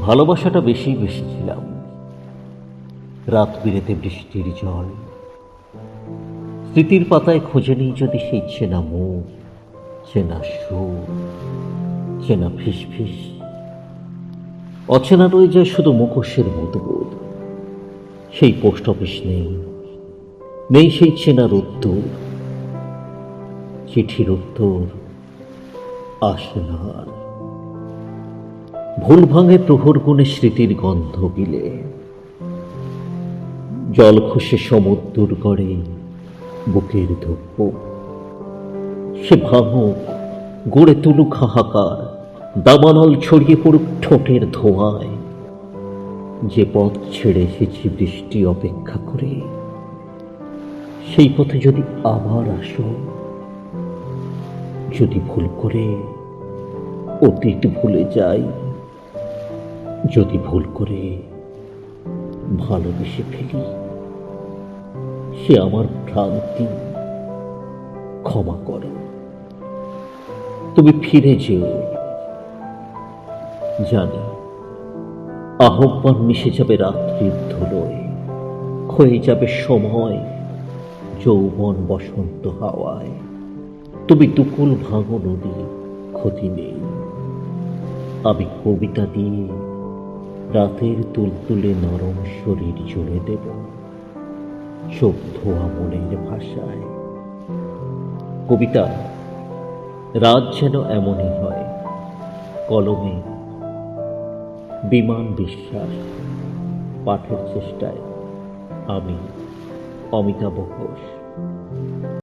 ভালোবাসাটা বেশি বেশি ছিলাম। রাত বিরেতে বৃষ্টির জল। স্মৃতির পাতায় খুঁজে নিই যদি সেই চেনা মুখ, চেনা সুর, চেনা ফিস ফিস অচেনা রয়ে যায় শুধু মুখোশের মতবোধ সেই পোস্ট অফিস নেই। নেই সেই চেনার উত্তর। চিঠির উত্তর আসে না। ভুল ভাঙে প্রহর গুণে স্মৃতির গন্ধ গিলে জল খসে সমুদ্র করে বুকের ধূপ। সে ভাঙুক, গড়ে তুলুক হাহাকার দাবানল ছড়িয়ে পড়ুক ঠোঁটের ধোঁয়ায়। যে পথ ছেড়ে এসেছি বৃষ্টি অপেক্ষা করে, সেই পথে যদি আবার আসো, যদি ভুল করে অতীত ভুলে যাই যদি ভুল করে ভালোবেসে ফেলি, সে আমার ভ্রান্তি ক্ষমা করো। তুমি ফিরে যেও। জানি আহ্বান মিশে যাবে রাত্রির ধুলোয় ক্ষয়ে যাবে সময় যৌবন বসন্ত হাওয়ায়। তুমি দুকুল ভাঙো নদী, ক্ষতি নেই। আমি কবিতা দিয়ে রাতের তুলতুলে নরম শরীর জুড়ে দেব। চোখ ধোয়া ভাষায়। কবিতা, রাত যেন এমনই হয়, কলমে বিমান বিশ্বাস, পাঠের চেষ্টায় আমি অমিতাভ ঘোষ।